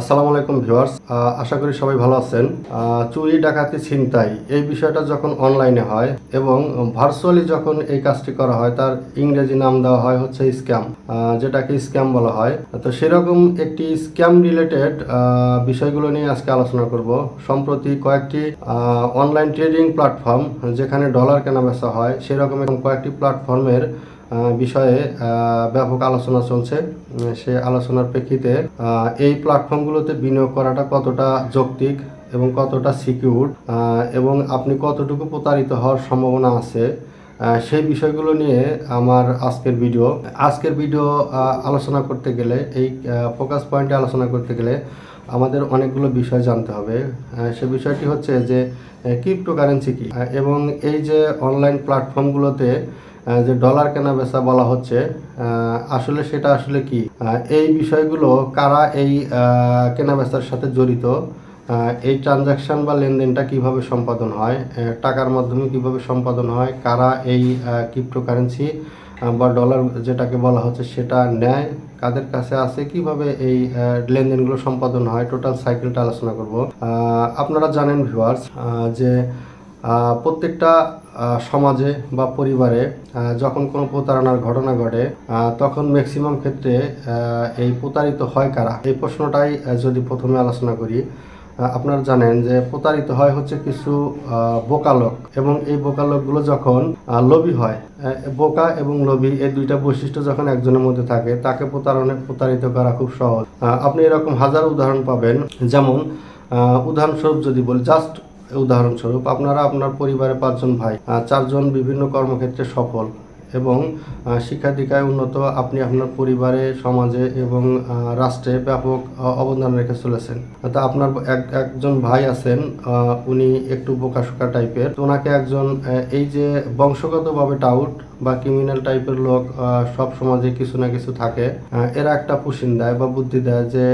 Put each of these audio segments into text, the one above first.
আসসালামু আলাইকুম ভিউয়ার্স। আশা করি সবাই ভালো আছেন। চুরি, ডাকাতি, ছিনতাই, এই বিষয়টা যখন অনলাইনে হয় এবং ভার্চুয়ালি যখন এই কাজটি করা হয়, তার ইংরেজি নাম দেওয়া হয় হচ্ছে স্ক্যাম। যেটাকে স্ক্যাম বলা হয়। তো সেরকম একটি স্ক্যাম রিলেটেড বিষয়গুলো নিয়ে আজকে আলোচনা করব। সম্প্রতি কয়েকটি অনলাইন ট্রেডিং প্ল্যাটফর্ম যেখানে ডলার কেনা বেচা হয়, সেরকম এরকম কয়েকটি প্ল্যাটফর্মের বিষয়ে ব্যাপক আলোচনা চলছে। সে আলোচনার প্রেক্ষিতে এই প্ল্যাটফর্মগুলোতে বিনিয়োগ করাটা কতটা যৌক্তিক এবং কতটা সিকিউর এবং আপনি কতটুকু প্রতারিত হওয়ার সম্ভাবনা আছে সেই বিষয়গুলো নিয়ে আমার আজকের ভিডিও আজকের ভিডিও আলোচনা করতে গেলে, এই ফোকাস পয়েন্টে আলোচনা করতে গেলে আমাদের অনেকগুলো বিষয় জানতে হবে। সে বিষয়টি হচ্ছে যে ক্রিপ্টোকারেন্সি কি? এবং এই যে অনলাইন প্ল্যাটফর্মগুলোতে যে ডলার কেনা বেচা বলা হচ্ছে আসলে সেটা আসলে কি? এই বিষয়গুলো কারা এই কেনা বেচার সাথে জড়িত? এই ট্রানজাকশন বা লেনদেনটা কীভাবে সম্পাদন হয়? টাকার মাধ্যমে কীভাবে সম্পাদন হয়? কারা এই ক্রিপ্টোকারেন্সি বা ডলার যেটাকে বলা হচ্ছে সেটা নেয়? কাদের কাছে আছে? কীভাবে এই লেনদেনগুলো সম্পাদন হয়? টোটাল সাইকেলটা আলোচনা করব। আপনারা জানেন ভিউয়ার্স যে প্রত্যেকটা সমাজে বা পরিবারে যখন কোনো প্রতারণার ঘটনা ঘটে তখন ম্যাক্সিমাম ক্ষেত্রে এই প্রতারিত হয় কারা? এই প্রশ্নটাই যদি প্রথমে আলোচনা করি আপনারা জানেন যে প্রতারিত হয় হচ্ছে কিছু আহ, বোকা লোক এবং এই বোকা লোকগুলো যখন লোভী হয় বোকা এবং লোভী এই দুইটা বৈশিষ্ট্য যখন একজনের মধ্যে থাকে তাকে প্রতারণে প্রতারিত করা খুব সহজ। আপনি এরকম হাজার উদাহরণ পাবেন যেমন উদাহরণস্বরূপ যদি বলি জাস্ট উদাহরণস্বরূপ, আপনারা আপনার পরিবারে পাঁচজন ভাই চারজন বিভিন্ন কর্মক্ষেত্রে সফল এবং শিক্ষা দীক্ষায় উন্নত, আপনি আপনার পরিবারে, সমাজে এবং রাষ্ট্রে ব্যাপক অবদান রেখে চলেছেন। তো আপনার এক, একজন ভাই আছেন উনি একটু বোকাশোকা টাইপের ওনাকে একজন এই যে বংশগতভাবে টাউট বা ক্রিমিনাল টাইপের লোক সব সমাজে কিছু না কিছু থাকে। এরা একটা পুষিন দেয় বা বুদ্ধি দেয় যে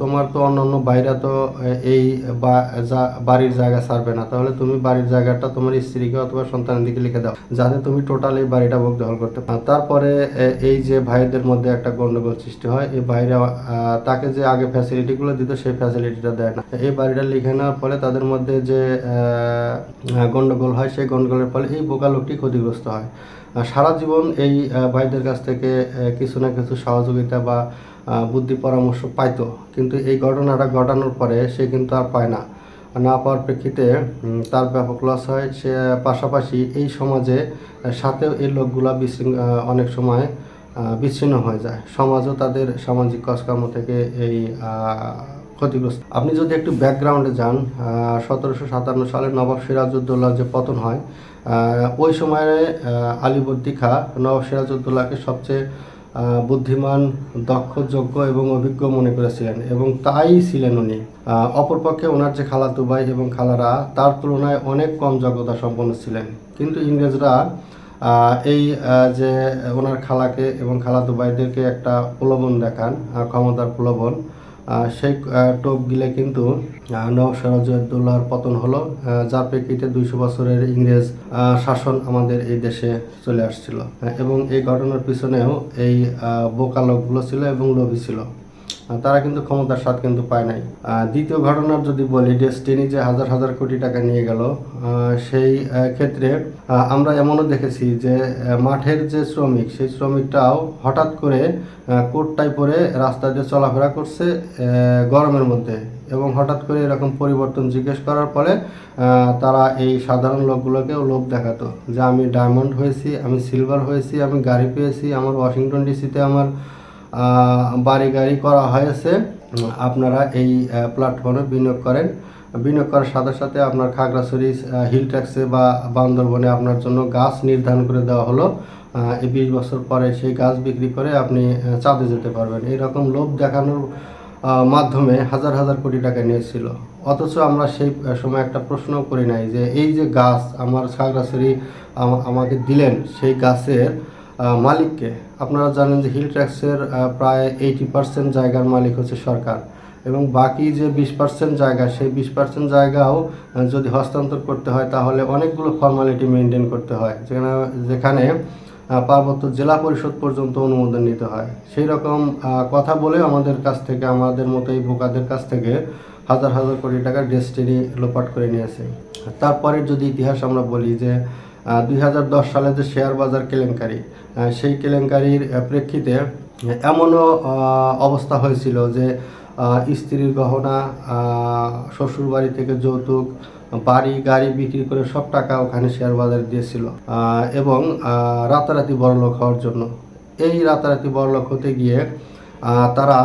তোমার তো অন্যান্য বাইরা তো এই বাড়ির জায়গা ছাড়বে না। তাহলে তুমি বাড়ির জায়গাটা তোমার স্ত্রীকে অথবা সন্তানের দিকে লিখে দাও, যাতে তুমি টোটাল বাড়িটা ভোগ দখল করতে পারো। তারপরে এই যে ভাইদের মধ্যে একটা গন্ডগোল সৃষ্টি হয়, এই ভাইরা তাকে যে আগে ফ্যাসিলিটিগুলো দিত, সেই ফ্যাসিলিটিটা দেয় না। এই বাড়িটা লিখে নেওয়ার ফলে তাদের মধ্যে যে গন্ডগোল হয়, সেই গন্ডগোলের ফলে এই বোকা লোকটি ক্ষতিগ্রস্ত হয়। সারা জীবন এই ভাইদের কাছ থেকে কিছু না কিছু সহযোগিতা বা বুদ্ধি পরামর্শ পাইতো। কিন্তু এই ঘটনাটা ঘটানোর পরে সে কিন্তু আর পায় না। না পাওয়ার প্রেক্ষিতে তার ব্যাপক লস হয়। সে পাশাপাশি এই সমাজে সাথেও এই লোকগুলা আহ, অনেক সময় বিচ্ছিন্ন হয়ে যায়। সমাজও তাদের সামাজিক কাজকর্ম থেকে এই ক্ষতিগ্রস্ত। আপনি যদি একটু ব্যাকগ্রাউন্ডে যান সতেরোশো সাতান্ন সালে নবাব সিরাজউদ্দৌলার যে পতন হয় ওই সময়ে আলীবর্দী খা নবাব সিরাজউদ্দৌলাকে সবচেয়ে বুদ্ধিমান, দক্ষ, যোগ্য এবং অভিজ্ঞ মনে করেছিলেন এবং তাই ছিলেন উনি। অপরপক্ষে ওনার যে খালাতো ভাই এবং খালারা, তার তুলনায় অনেক কম যোগ্যতা সম্পন্ন ছিলেন। কিন্তু ইংরেজরা এই যে ওনার খালাকে এবং খালাতো ভাইদেরকে একটা প্রলোভন দেখান ক্ষমতার প্রলোভন সেই টোপ গিলে কিন্তু সিরাজউদ্দৌলার পতন হলো যার প্রেক্ষিতে দুইশো বছরের ইংরেজ শাসন আমাদের এই দেশে চলে আসছিল। এবং এই ঘটনার পিছনেও এই বোকা লোকগুলো ছিল এবং লোভী ছিল। তারা কিন্তু ক্ষমতার স্বাদ কিন্তু পায় নাই। দ্বিতীয় ঘটনার যদি বলি ডেস্টিনি যে হাজার হাজার কোটি টাকা নিয়ে গেল সেই ক্ষেত্রে আমরা এমনও দেখেছি যে মাঠের যে শ্রমিক সেই শ্রমিকটাও হঠাৎ করে আহ, কোটটাই পরে রাস্তা দিয়ে চলাফেরা করছে গরমের মধ্যে। এবং হঠাৎ করে এরকম পরিবর্তন জিজ্ঞেস করার ফলে তারা এই সাধারণ লোকগুলোকেও লোভ দেখাতো যে আমি ডায়মন্ড হয়েছি, আমি সিলভার হয়েছি, আমি গাড়ি পেয়েছি, আমার ওয়াশিংটন ডিসিতে আমার বাড়ি গাড়ি করা হয়েছে। আপনারা এই প্ল্যাটফর্মে বিনিয়োগ করেন। বিনিয়োগ করার সাথে সাথে আপনার খাগড়াছড়ি হিল ট্যাক্সে বা বান্দরবনে আপনার জন্য গাছ নির্ধারণ করে দেওয়া হলো। এই বিশ বছর পরে সেই গাছ বিক্রি করে আপনি চাঁদে যেতে পারবেন। এইরকম লোভ দেখানোর মাধ্যমে হাজার হাজার কোটি টাকা নিয়েছিল। অথচ আমরা সেই সময় একটা প্রশ্ন করি নাই যে এই যে গাছ আমার আমা- আমাকে দিলেন সেই গাছের মালিককে। আপনারা জানেন যে হিল ট্যাক্সের প্রায় এইটি পার্সেন্ট জায়গার মালিক হচ্ছে সরকার এবং বাকি যে বিশ পার্সেন্ট জায়গা, সেই বিশ পার্সেন্ট জায়গাও যদি হস্তান্তর করতে হয় তাহলে অনেকগুলো ফর্মালিটি মেনটেন করতে হয়। যেখানে যেখানে পার্বত্য জেলা পরিষদ পর্যন্ত অনুমোদন নিতে হয়। সেই রকম কথা বলে আমাদের কাছ থেকে আমাদের মতো এই বোকাদের কাছ থেকে হাজার হাজার কোটি টাকার ডেস্টিনি লোপাট করে নিয়েছে তারপরে যদি ইতিহাস আমরা বলি যে দুই হাজার দশ সালে যে শেয়ার বাজার কেলেঙ্কারি সেই কেলেঙ্কারির প্রেক্ষিতে এমনও অবস্থা হয়েছিল যে স্ত্রীর গহনা আহ, শ্বশুর বাড়ি থেকে যৌতুক বাড়ি, গাড়ি বিক্রি করে সব টাকা ওখানে শেয়ার বাজারে দিয়েছিল। এবং রাতারাতি বড়লোক হওয়ার জন্য। এই রাতারাতি বড়লোক হতে গিয়ে তারা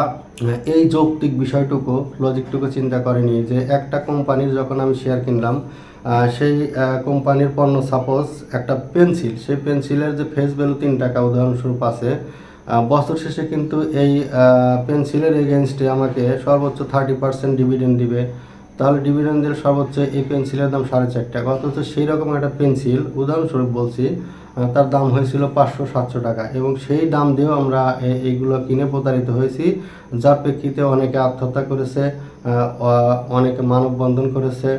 এই যৌক্তিক বিষয়টুকু লজিকটুকু চিন্তা করেনি যে একটা কোম্পানির যখন আমি শেয়ার কিনলাম সেই কোম্পানির পণ্য সাপোজ একটা পেন্সিল সেই পেন্সিলের যে ফেস ভ্যালু তিন টাকা, উদাহরণস্বরূপ আছে বছর শেষে কিন্তু এই পেন্সিলের এগেনস্টে আমাকে সর্বোচ্চ থার্টি পার্সেন্ট ডিভিডেন্ড দিবে। তাহলে ডিভিডেন্ডের সর্বোচ্চ এই পেন্সিলের দাম সাড়ে চার টাকা। অথচ সেই রকম একটা পেন্সিল উদাহরণস্বরূপ বলছি তার দাম হয়েছিল পাঁচশো সাতশো টাকা এবং সেই দাম দিয়েও আমরা এইগুলো কিনে প্রতারিত হয়েছি, যার প্রেক্ষিতে অনেকে আত্মহত্যা করেছে অনেকে মানববন্ধন করেছে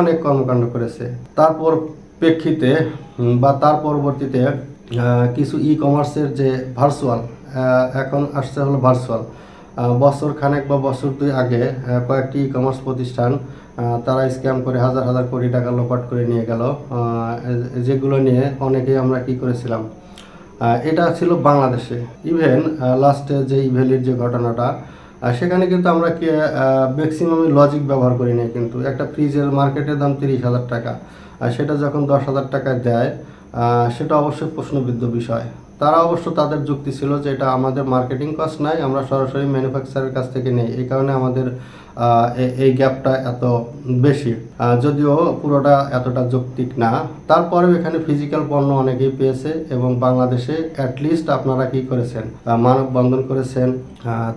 অনেক কর্মকাণ্ড করেছে। তারপর প্রেক্ষিতে বা তার পরবর্তীতে কিছু ই কমার্সের যে ভার্চুয়াল এখন আসছে হলো ভার্চুয়াল বছর খানেক বা বছর দুই আগে কয়েকটি ই কমার্স প্রতিষ্ঠান তারা স্ক্যাম করে হাজার হাজার কোটি টাকা লোপাট করে নিয়ে গেল। যেগুলো নিয়ে অনেকেই আমরা কি করেছিলাম? এটা ছিল বাংলাদেশে। ইভেন লাস্টে যে ইভেলির যে ঘটনাটা সেখানে কিন্তু আমরা কি ম্যাক্সিমাম লজিক ব্যবহার করি না কিন্তু। একটা ফ্রিজের মার্কেটের দাম তিরিশ হাজার টাকা। আর সেটা যখন দশ হাজার টাকা দেয় সেটা অবশ্যই প্রশ্নবিদ্ধ বিষয়। তারা অবশ্য তাদের যুক্তি ছিল যে এটা আমাদের মার্কেটিং কস্ট নাই, আমরা সরাসরি ম্যানুফ্যাকচারের কাছ থেকে নেই। এই কারণে আমাদের এই গ্যাপটা এত বেশি। যদিও পুরোটা এতটা যৌক্তিক না। তারপরেও এখানে ফিজিক্যাল পণ্য অনেকেই পেয়েছে এবং বাংলাদেশে অ্যাটলিস্ট আপনারা কি করেছেন? মানববন্ধন করেছেন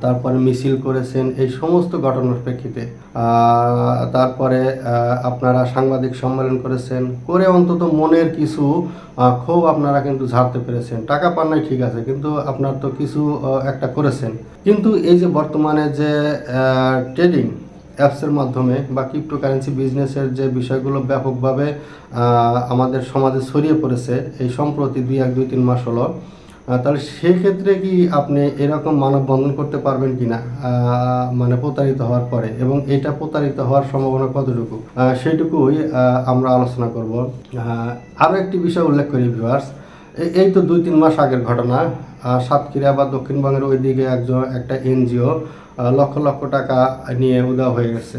তারপরে মিছিল করেছেন, এই সমস্ত ঘটনার প্রেক্ষিতে। তারপরে আপনারা সাংবাদিক সম্মেলন করেছেন, করে অন্তত মনের কিছু ক্ষোভ আপনারা কিন্তু ঝাড়তে পেরেছেন। টাকা পান নাই ঠিক আছে, কিন্তু আপনার তো কিছু একটা করেছেন। কিন্তু এই যে বর্তমানে যে ট্রেডিং অ্যাপসের মাধ্যমে বা ক্রিপ্টোকারেন্সি বিজনেসের যে বিষয়গুলো ব্যাপকভাবে আমাদের সমাজে ছড়িয়ে পড়েছে এই সম্প্রতি দুই এক দুই তিন মাস হলো তাহলে সেক্ষেত্রে কি আপনি এরকম মানববন্ধন করতে পারবেন কিনা? আহ, মানে প্রতারিত হওয়ার পরে এবং এটা প্রতারিত হওয়ার সম্ভাবনা কতটুকু? সেইটুকুই আমরা আলোচনা করব। আরও একটি বিষয় উল্লেখ করি ভিউয়ার্স এই তো দুই তিন মাস আগের ঘটনা। সাতক্ষীরা বা দক্ষিণবঙ্গের ওইদিকে একজন, একটা এনজিও লক্ষ লক্ষ টাকা নিয়ে উদাও হয়ে গেছে।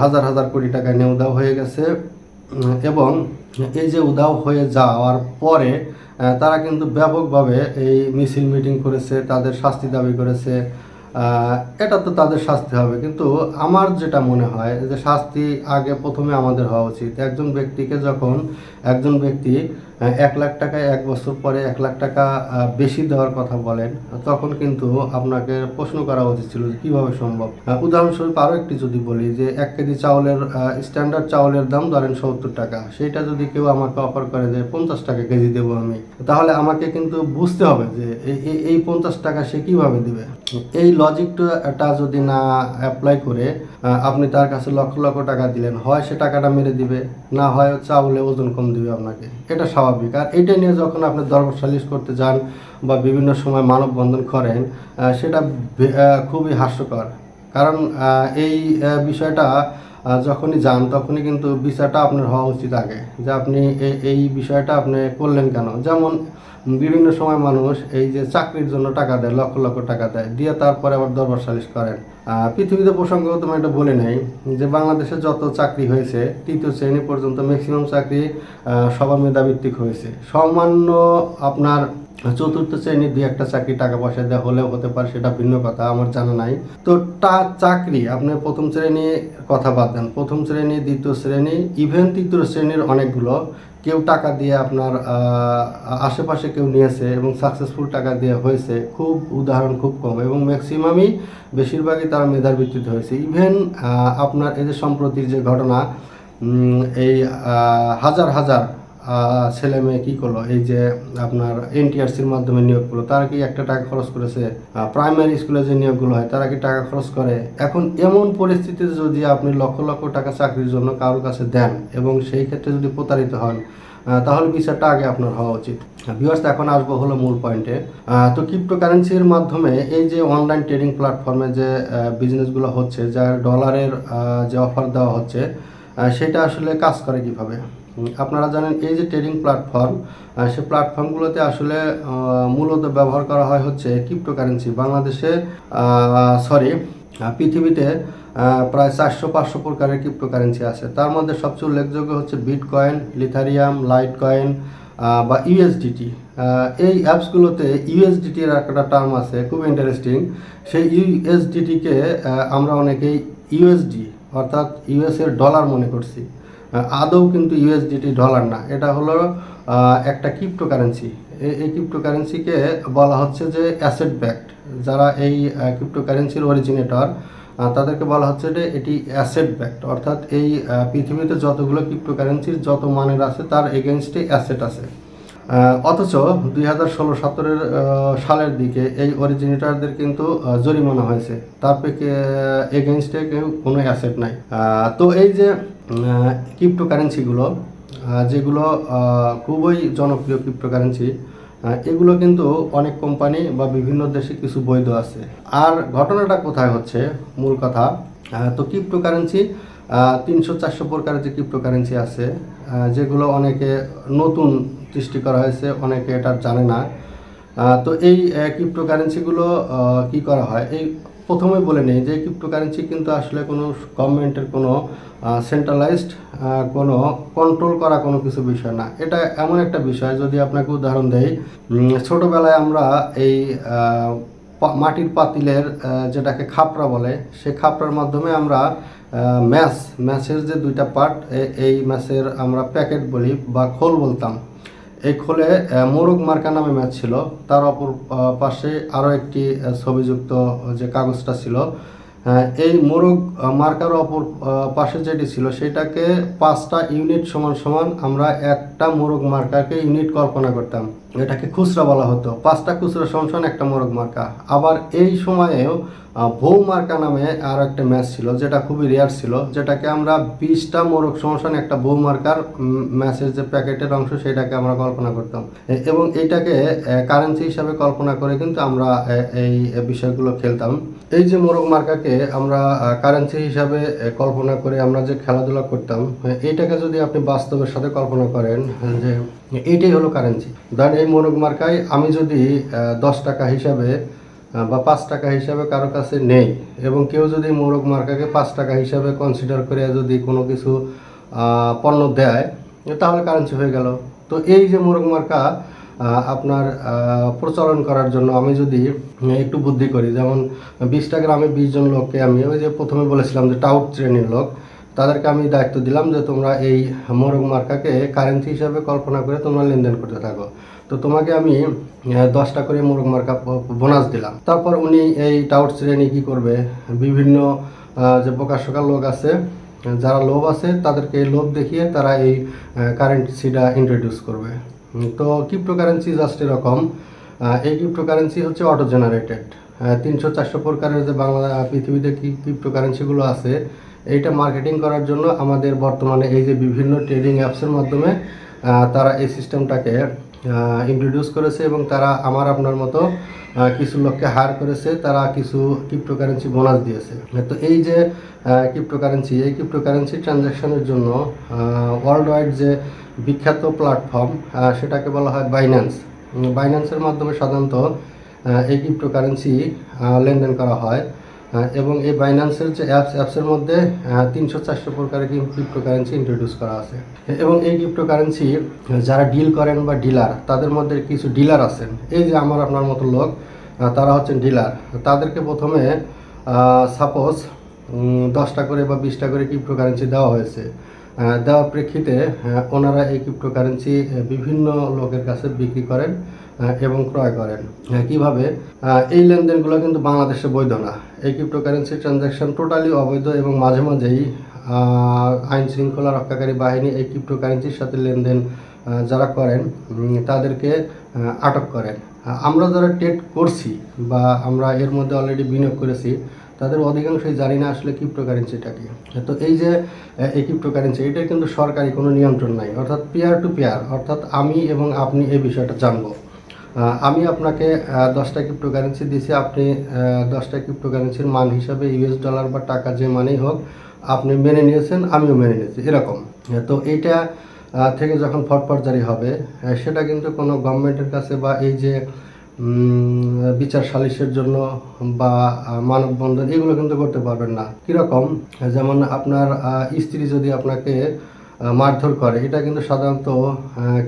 হাজার হাজার কোটি টাকা নিয়ে উদাও হয়ে গেছে। এবং এই যে উদাও হয়ে যাওয়ার পরে তারা কিন্তু ব্যাপকভাবে এই মিছিল মিটিং করেছে, তাদের শাস্তি দাবি করেছে। এটা তো তাদের শাস্তি হবে। কিন্তু আমার যেটা মনে হয় যে শাস্তি আগে প্রথমে আমাদের হওয়া উচিত। একজন ব্যক্তিকে যখন, একজন ব্যক্তি এক লাখ টাকায় এক বছর পরে এক লাখ টাকা বেশি দেওয়ার কথা বলেন, তখন কিন্তু আপনাকে প্রশ্ন করা উচিত ছিল কীভাবে সম্ভব। উদাহরণস্বরূপ আরও একটি যদি বলি যে এক কেজি চাউলের স্ট্যান্ডার্ড চাউলের দাম ধরেন সত্তর টাকা, সেটা যদি কেউ আমাকে অফার করে যে পঞ্চাশ টাকা কেজি দেবো আমি, তাহলে আমাকে কিন্তু বুঝতে হবে যে এই- পঞ্চাশ টাকা সে কীভাবে দিবে। এই লজিকটা যদি না অ্যাপ্লাই করে আপনি তার কাছে লক্ষ লক্ষ টাকা দিলেন, হয় সে টাকাটা মেরে দিবে, না হয় চাউলে ওজন কম দিবে আপনাকে, এটা স্বাভাবিক। আর এটা নিয়ে যখন আপনি দরবার সালিশ করতে যান বা বিভিন্ন সময় মানববন্ধন করেন সেটা খুবই হাস্যকর। কারণ এই বিষয়টা যখনই যান তখনই কিন্তু বিচারটা আপনার হওয়া উচিত আগে। যে আপনি এই বিষয়টা আপনি করলেন কেন? যেমন বিভিন্ন সময় মানুষ এই যে চাকরির জন্য টাকা দেয়, লক্ষ লক্ষ টাকা দেয়, দিয়ে তারপরে আবার দরবার সালিশ করেন। পৃথিবীতে প্রসঙ্গত আমি এটা বলে নেই যে বাংলাদেশে যত চাকরি হয়েছে, তৃতীয় শ্রেণি পর্যন্ত ম্যাক্সিমাম চাকরি সবার মেধাভিত্তিক হয়েছে। সামান্য আপনার চতুর্থ শ্রেণির দুই একটা চাকরি টাকা পয়সা দেওয়া হলেও হতে পারে, সেটা ভিন্ন কথা, আমার জানা নাই। তো টা চাকরি, আপনি প্রথম শ্রেণি কথা বাদ দেন, প্রথম শ্রেণি, দ্বিতীয় শ্রেণি ইভেন তৃতীয় শ্রেণির অনেকগুলো, কেউ টাকা দিয়ে আপনার আশেপাশে কেউ নিয়েছে এবং সাকসেসফুল টাকা দিয়ে হয়েছে, খুব উদাহরণ খুব কম এবং ম্যাক্সিমামই বেশিরভাগই তারা মেধার ভিত্তিতে হয়েছে। ইভেন আপনার এই যে সম্প্রতির যে ঘটনা এই হাজার হাজার ছেলে মেয়ে কী করল, এই যে আপনার এনটিআরসির মাধ্যমে নিয়োগ করল, তারা কি একটা টাকা খরচ করেছে? প্রাইমারি স্কুলে যে নিয়োগগুলো হয়, তারা কি টাকা খরচ করে? এখন এমন পরিস্থিতিতে যদি আপনি লক্ষ লক্ষ টাকা চাকরির জন্য কারোর কাছে দেন, এবং সেই ক্ষেত্রে যদি প্রতারিত হন তাহলে বিচারটা আগে আপনার হওয়া উচিত। ভিউয়ার্স এখন আসব হলো মূল পয়েন্টে তো ক্রিপ্টোকারেন্সির মাধ্যমে এই যে অনলাইন ট্রেডিং প্ল্যাটফর্মে যে বিজনেসগুলো হচ্ছে, যার ডলারের যে অফার দেওয়া হচ্ছে সেটা আসলে কাজ করে কীভাবে? আপনারা জানেন এই যে ট্রেডিং প্ল্যাটফর্ম সে প্ল্যাটফর্মগুলোতে আসলে মূলত ব্যবহার করা হয় হচ্ছে ক্রিপ্টোকারেন্সি বাংলাদেশে সরি পৃথিবীতে প্রায় চারশো, পাঁচশো প্রকারের ক্রিপ্টোকারেন্সি আছে। তার মধ্যে সবচেয়ে উল্লেখযোগ্য হচ্ছে বিট কয়েন লিথারিয়াম লাইট কয়েন বা ইউএসডিটি এই অ্যাপসগুলোতে ইউএসডিটির একটা টার্ম আছে খুব ইন্টারেস্টিং সেই ইউএসডিটিকে আমরা অনেকেই ইউএসডি অর্থাৎ ইউএস এর ডলার মনে করছি। আদৌ কিন্তু ইউএসডিটি ডলার না। এটা হলো একটা ক্রিপ্টোকারেন্সি এই ক্রিপ্টোকারেন্সিকে বলা হচ্ছে যে অ্যাসেট ব্যাকড যারা এই ক্রিপ্টোকারেন্সির অরিজিনেটর তাদেরকে বলা হচ্ছে যে এটি অ্যাসেট ব্যাক্ট অর্থাৎ এই পৃথিবীতে যতগুলো ক্রিপ্টোকারেন্সির যত মানের আছে, তার এগেনস্টে অ্যাসেট আছে। অথচ দুই হাজার ষোলো সতেরোর সালের দিকে এই অরিজিনেটারদের কিন্তু জরিমানা হয়েছে। তার এগেনস্টে কোনো অ্যাসেট নাই। তো এই যে ক্রিপ্টোকারেন্সিগুলো যেগুলো খুবই জনপ্রিয় ক্রিপ্টোকারেন্সি এগুলো কিন্তু অনেক কোম্পানি বা বিভিন্ন দেশে কিছু বৈধ আছে। আর ঘটনাটা কোথায় হচ্ছে? মূল কথা তো ক্রিপ্টোকারেন্সি তিনশো চারশো প্রকারের যে ক্রিপ্টোকারেন্সি আছে যেগুলো অনেকে নতুন সৃষ্টি করা হয়েছে, অনেকে এটা জানে না। তো এই ক্রিপ্টোকারেন্সিগুলো কি করা হয়? এই প্রথমে বলে নেই যে ক্রিপ্টোকারেন্সি কিন্তু আসলে কোনো গভর্নমেন্টের কোনো সেন্ট্রালাইজড কোনো কন্ট্রোল করা কোনো কিছু বিষয় না। এটা এমন একটা বিষয়, যদি আপনাকে উদাহরণ দেই ছোটোবেলায় আমরা এই মাটির পাতিলের যেটাকে খাপড়া বলে, সেই খাপড়ার মাধ্যমে আমরা ম্যাচ ম্যাচের যে দুইটা পার্ট এই ম্যাচের আমরা প্যাকেট বলি বা খোল বলতাম। এই খোলে মোরগ মার্কা নামে ম্যাচ ছিল। তার অপর পাশে আরও একটি ছবিযুক্ত যে কাগজটা ছিল এই মোরগ মার্কার অপর পাশে যেটি ছিল, সেটাকে পাঁচটা ইউনিট সমান সমান আমরা একটা মোরগ মার্কাকে ইউনিট কল্পনা করতাম। এটাকে খুচরা বলা হতো। পাঁচটা খুচরা সমান সমান একটা মোরগ মার্কা। আবার এই সময়েও বউ মার্কা নামে আর একটা ম্যাচ ছিল, যেটা খুবই রেয়ার ছিল, যেটাকে আমরা বিশটা মোরগ সমান একটা বউ মার্কার ম্যাচের যে প্যাকেটের অংশ, সেটাকে আমরা কল্পনা করতাম। এবং এটাকে কারেন্সি হিসাবে কল্পনা করে কিন্তু আমরা এই বিষয়গুলো খেলতাম। এই যে মোরগ মার্কাকে আমরা কারেন্সি হিসাবে কল্পনা করে আমরা যে খেলাধুলা করতাম এইটাকে যদি আপনি বাস্তবের সাথে কল্পনা করেন যে এইটাই হলো কারেন্সি ধরেন এই মোরগ মার্কায় আমি যদি দশ টাকা হিসাবে বা পাঁচ টাকা হিসাবে কারও কাছে নেই, এবং কেউ যদি মোরগ মার্কাকে পাঁচ টাকা হিসাবে কনসিডার করে যদি কোনো কিছু পণ্য দেয়, তাহলে কারেন্সি হয়ে গেল। তো এই যে মোরগ মার্কা আপনার প্রচলন করার জন্য আমি যদি একটু বুদ্ধি করি, যেমন বিশটা গ্রামে বিশ জন লোককে আমি, ওই যে প্রথমে বলেছিলাম যে টাউট শ্রেণির লোক, তাদেরকে আমি দায়িত্ব দিলাম যে তোমরা এই মোরগ মার্কাকে কারেন্সি হিসাবে কল্পনা করে তোমরা লেনদেন করতে থাকো। তো তোমাকে আমি দশটা করে মোরগ মার্কা বোনাস দিলাম। তারপর উনি এই টাউট শ্রেণি কি করবে? বিভিন্ন যে প্রকাশকার লোক আছে, যারা লোভ আছে, তাদেরকে লোভ দেখিয়ে তারা এই কারেন্সিটা ইন্ট্রোডিউস করবে। তো ক্রিপ্টোকারেন্সি জাস্ট এরকম। এই ক্রিপ্টোকারেন্সি হচ্ছে অটো জেনারেটেড তিনশো চারশো প্রকারের যে বাংলা পৃথিবীতে কি ক্রিপ্টোকারেন্সিগুলো আছে, এইটা মার্কেটিং করার জন্য আমাদের বর্তমানে এই যে বিভিন্ন ট্রেডিং অ্যাপসের মাধ্যমে তারা এই সিস্টেমটাকে ইন্ট্রোডিউস করেছে এবং তারা আমার আপনার মতো কিছু লোককে হায়ার করেছে, তারা কিছু ক্রিপ্টোকারেন্সি বোনাস দিয়েছে। তো এই যে ক্রিপ্টোকারেন্সি এই ক্রিপ্টোকারেন্সি ট্রানজ্যাকশনের জন্য ওয়ার্ল্ড ওয়াইড যে বিখ্যাত প্ল্যাটফর্ম সেটাকে বলা হয় বাইন্যান্স বাইন্যান্সের মাধ্যমে সাধারণত এই ক্রিপ্টোকারেন্সি লেনদেন করা হয়। এবং এই বাইন্যান্সের যে অ্যাপস অ্যাপসের মধ্যে তিনশো চারশো প্রকারের ক্রিপ্টোকারেন্সি ইন্ট্রোডিউস করা আছে। এবং এই ক্রিপ্টোকারেন্সি যারা ডিল করেন বা ডিলার তাদের মধ্যে কিছু ডিলার আছেন। এই যে আমার, আপনার মতো লোক তারা হচ্ছেন ডিলার তাদেরকে প্রথমে সাপোজ দশটা করে বা বিশটা করে ক্রিপ্টোকারেন্সি দেওয়া হয়েছে। দেওয়ার প্রেক্ষিতে ওনারা এই ক্রিপ্টোকারেন্সি বিভিন্ন লোকের কাছে বিক্রি করেন। এবং ক্রয় করেন। আহ, কীভাবে? এই লেনদেনগুলো কিন্তু বাংলাদেশে বৈধ না। এই ক্রিপ্টোকারেন্সি ট্রানজ্যাকশন টোটালি অবৈধ এবং মাঝে মাঝেই আইন শৃঙ্খলা রক্ষাকারী বাহিনী এই ক্রিপ্টোকারেন্সির সাথে লেনদেন যারা করেন তাদেরকে আটক করেন। আমরা যারা ট্রেড করছি বা আমরা এর মধ্যে অলরেডি বিনিয়োগ করেছি তাদের অধিকাংশই জানি না আসলে ক্রিপ্টোকারেন্সিটা কি তো এই যে এই ক্রিপ্টোকারেন্সি এটার কিন্তু সরকারি কোনো নিয়ন্ত্রণ নাই। অর্থাৎ পেয়ার টু পিয়ার অর্থাৎ আমি এবং আপনি এই বিষয়টা জানব। আমি আপনাকে দশটা ক্রিপ্টোকারেন্সি দিয়েছি। আপনি দশটা ক্রিপ্টোকারেন্সির মান হিসাবে ইউএস ডলার বা টাকা যে মানেই হোক, আপনি মেনে নিয়েছেন, আমিও মেনে নিয়েছি। এরকম। তো এইটা থেকে যখন ফটফট জারি হবে সেটা কিন্তু কোনো গভর্নমেন্টের কাছে বা এই যে বিচার সালিশের জন্য বা মানববন্ধন, এগুলো কিন্তু করতে পারবেন না। কীরকম? যেমন আপনার স্ত্রী যদি আপনাকে মারধর করে। এটা কিন্তু সাধারণত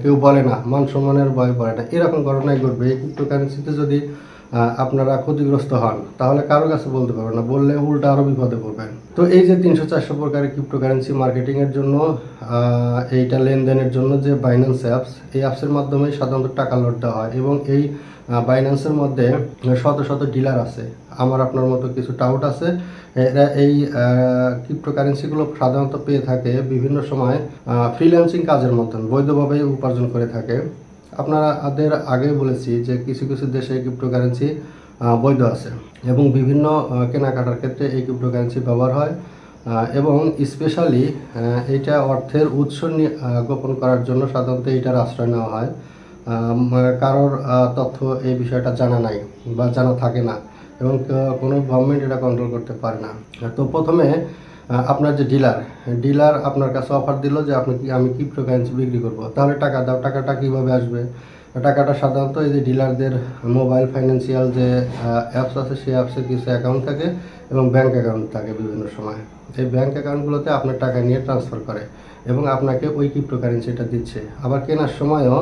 কেউ বলে না। মান সম্মানের ভয় বলে না। এরকম ঘটনাই ঘটবে। এই ক্রিপ্টোকারেন্সিতে যদি আপনারা ক্ষতিগ্রস্ত হন, তাহলে কারও কাছে বলতে পারবেন না। বললে উল্টা আরও বিপদে পড়বেন। তো এই যে তিনশো চারশো প্রকারের ক্রিপ্টোকারেন্সি মার্কেটিংয়ের জন্য এইটা লেনদেনের জন্য যে বাইন্যান্স অ্যাপস এই অ্যাপসের মাধ্যমে সাধারণত টাকা লোড দেওয়া হয় এবং এই বাইন্যান্সের মধ্যে শত শত ডিলার আছে। আমার আপনার মতো কিছু টাউট আছে। এরা এই ক্রিপ্টোকারেন্সিগুলো সাধারণত পেয়ে থাকে বিভিন্ন সময় ফ্রিল্যান্সিং কাজের মতন, বৈধভাবে উপার্জন করে থাকে। আপনাদের আগে বলেছি যে কিছু কিছু দেশে ক্রিপ্টোকারেন্সি বৈধ আছে এবং বিভিন্ন কেনাকাটার ক্ষেত্রে এই ক্রিপ্টোকারেন্সি ব্যবহার হয়। এবং স্পেশালি এটা অর্থের উৎস গোপন করার জন্য সাধারণত এটার আশ্রয় নেওয়া হয়। কারোর তথ্য এই বিষয়টা জানা নাই বা জানা থাকে না এবং কোনো গভর্নমেন্ট এটা কন্ট্রোল করতে পারে না। তো প্রথমে আপনার যে ডিলার ডিলার আপনার কাছে অফার দিল যে আপনি কি, আমি ক্রিপ্টোকারেন্সি বিক্রি করব। তাহলে টাকা দাও, টাকাটা কীভাবে আসবে? টাকাটা সাধারণত এই যে ডিলারদের মোবাইল ফাইন্যান্সিয়াল যে অ্যাপস আছে, সেই অ্যাপসের কিছু অ্যাকাউন্ট থাকে এবং ব্যাংক অ্যাকাউন্ট থাকে বিভিন্ন সময়। এই ব্যাংক অ্যাকাউন্টগুলোতে আপনার টাকা নিয়ে ট্রান্সফার করে এবং আপনাকে ওই ক্রিপ্টোকারেন্সিটা দিচ্ছে। আবার কেনার সময়ও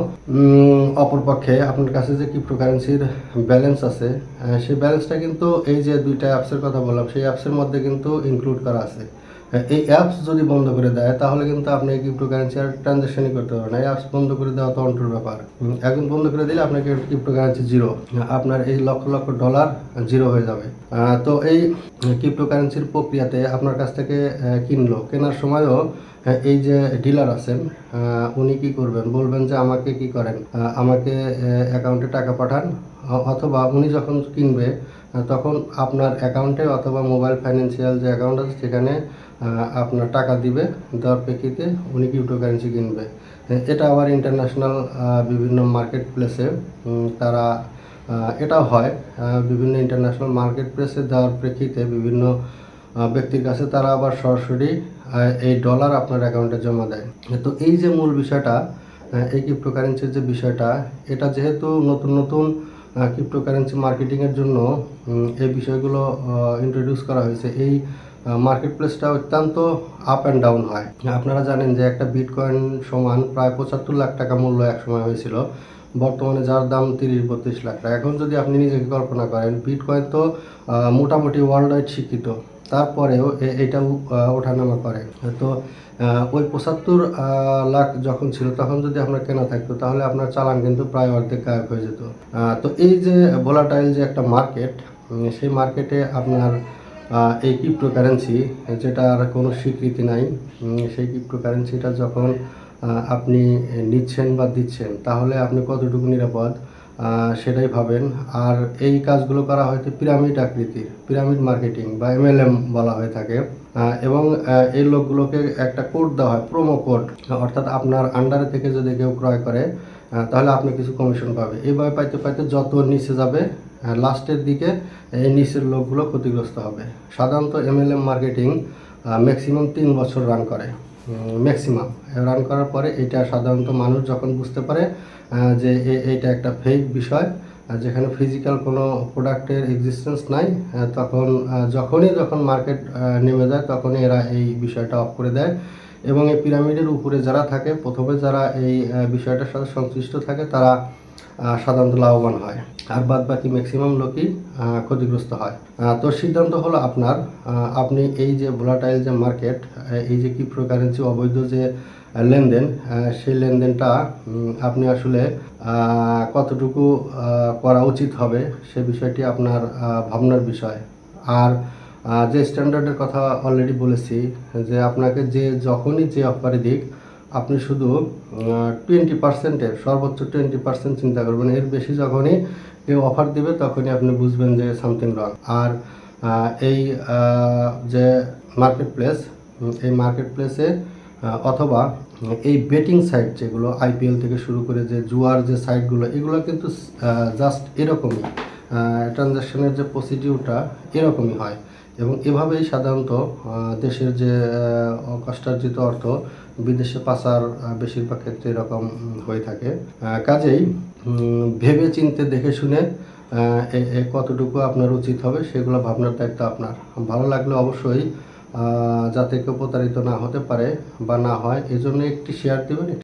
অপরপক্ষে আপনার কাছে যে ক্রিপ্টোকারেন্সির ব্যালেন্স আছে সেই ব্যালেন্সটা কিন্তু এই যে দুইটা অ্যাপসের কথা বললাম, সেই অ্যাপসের মধ্যে কিন্তু ইনক্লুড করা আছে। এই অ্যাপস যদি বন্ধ করে দেয়, তাহলে কিন্তু আপনি ক্রিপ্টোকারেন্সি আর ট্রানজ্যাকশনই করতে পারবেন এই অ্যাপস বন্ধ করে দেওয়া তো অন্টুর ব্যাপার। এখন বন্ধ করে দিলে আপনাকে ক্রিপ্টোকারেন্সি জিরো আপনার এই লক্ষ লক্ষ ডলার জিরো হয়ে যাবে। তো এই ক্রিপ্টোকারেন্সির প্রক্রিয়াতে আপনার কাছ থেকে কিনলো। কেনার সময়ও এই যে ডিলার আছেন উনি কি করবেন? বলবেন যে আমাকে কি করেন? আমাকে অ্যাকাউন্টে টাকা পাঠান। অথবা উনি যখন কিনবে তখন আপনার অ্যাকাউন্টে অথবা মোবাইল ফাইন্যান্সিয়াল যে অ্যাকাউন্ট আছে সেখানে আপনার টাকা দিবে, দেওয়ার প্রেক্ষিতে উনি ক্রিপ্টোকারেন্সি কিনবে। এটা আবার ইন্টারন্যাশনাল বিভিন্ন মার্কেট প্লেসে তারা এটাও হয় বিভিন্ন ইন্টারন্যাশনাল মার্কেট প্লেসে দেওয়ার প্রেক্ষিতে বিভিন্ন ব্যক্তির কাছে তারা আবার সরাসরি এই ডলার আপনার অ্যাকাউন্টে জমা দেয়। তো এই যে মূল বিষয়টা এই ক্রিপ্টোকারেন্সির যে বিষয়টা, এটা যেহেতু নতুন নতুন ক্রিপ্টোকারেন্সি মার্কেটিংয়ের জন্য এই বিষয়গুলো ইন্ট্রোডিউস করা হয়েছে। এই মার্কেট প্লেসটা অত্যন্ত আপ অ্যান্ড ডাউন হয়। আপনারা জানেন যে একটা বিটকয়েন সমান প্রায় পঁচাত্তর লাখ টাকা মূল্য এক সময় হয়েছিল। বর্তমানে যার দাম তিরিশ, বত্রিশ লাখ টাকা। এখন যদি আপনি নিজেকে কল্পনা করেন বিটকয়েন তো মোটামুটি ওয়ার্ল্ড ওয়াইড শিক্ষিত। তারপরেও এটা ওঠানামা করে। তো ওই পঁচাত্তর লাখ যখন ছিল, তখন যদি আপনার কেনা থাকতো, তাহলে আপনার চালান কিন্তু প্রায় অর্ধেক গায়েব হয়ে যেত। তো এই যে ভোলাটাইল যে একটা মার্কেট সেই মার্কেটে আপনার এই ক্রিপ্টোকারেন্সি যেটার কোনো স্বীকৃতি নাই সেই ক্রিপ্টোকারেন্সিটা যখন আপনি নিচ্ছেন বা দিচ্ছেন, তাহলে আপনি কতটুকু নিরাপদ? সেটাই ভাবেন। আর এই কাজগুলো করা হয়তো পিরামিড আকৃতির, পিরামিড মার্কেটিং বা এমএলএম বলা হয়ে থাকে। এবং এই লোকগুলোকে একটা কোড দেওয়া হয় প্রোমো কোড অর্থাৎ আপনার আন্ডারে থেকে যদি কেউ ক্রয় করে তাহলে আপনি কিছু কমিশন পাবে। এইভাবে পাইতে পাইতে যত নিচে যাবে লাস্টের দিকে এই নিচের লোকগুলো ক্ষতিগ্রস্ত হবে। সাধারণত এমএলএম মার্কেটিং ম্যাক্সিমাম তিন বছর রান করে। ম্যাক্সিমাম রান করার পরে এটা সাধারণত মানুষ যখন বুঝতে পারে যে এটা একটা ফেক বিষয় যেখানে ফিজিক্যাল কোনো প্রোডাক্টের এক্সিস্টেন্স নাই তখন যখনই যখন মার্কেট নেমে যায়, তখনই এরা এই বিষয়টা অফ করে দেয়। এবং এই পিরামিডের উপরে যারা থাকে, প্রথমে যারা এই বিষয়টার সাথে সংশ্লিষ্ট থাকে, তারা সাধারণত লাভবান হয়। আর বাদ বাকি ম্যাক্সিমাম লোকই ক্ষতিগ্রস্ত হয়। তো সিদ্ধান্ত হলো আপনার আপনি এই যে ভোলাটাইল যে মার্কেট এই যে ক্রিপ্টোকারেন্সি অবৈধ যে লেনদেন সেই লেনদেনটা আপনি আসলে কতটুকু করা উচিত হবে সে বিষয়টি আপনার ভাবনার বিষয়। আর যে স্ট্যান্ডার্ডের কথা অলরেডি বলেছি, যে আপনাকে যে যখনই যে অফারে দিক আপনি শুধু টোয়েন্টি পার্সেন্টের সর্বোচ্চ টোয়েন্টি পার্সেন্ট চিন্তা করবেন। এর বেশি যখনই কেউ অফার দিবে, তখনই আপনি বুঝবেন যে সামথিং রং আর এই যে মার্কেট প্লেস এই মার্কেট প্লেসে অথবা এই বেটিং সাইট যেগুলো আইপিএল থেকে শুরু করে যে জুয়ার যে সাইটগুলো এগুলো কিন্তু জাস্ট এরকমই ট্রানজ্যাকশনের যে প্রসিডিউরটা এরকমই হয়। এবং এভাবেই সাধারণত দেশের যে কষ্টার্জিত অর্থ বিদেশে পাচার বেশিরভাগ ক্ষেত্রে এরকম হয়ে থাকে। কাজেই ভেবে চিনতে দেখে শুনে কতটুকু আপনার উচিত হবে সেগুলো ভাবনার দায়িত্ব আপনার। ভালো লাগলে অবশ্যই যাতে কেউ প্রতারিত না হতে পারে বা না হয়, এজন্য একটি শেয়ার দেবেন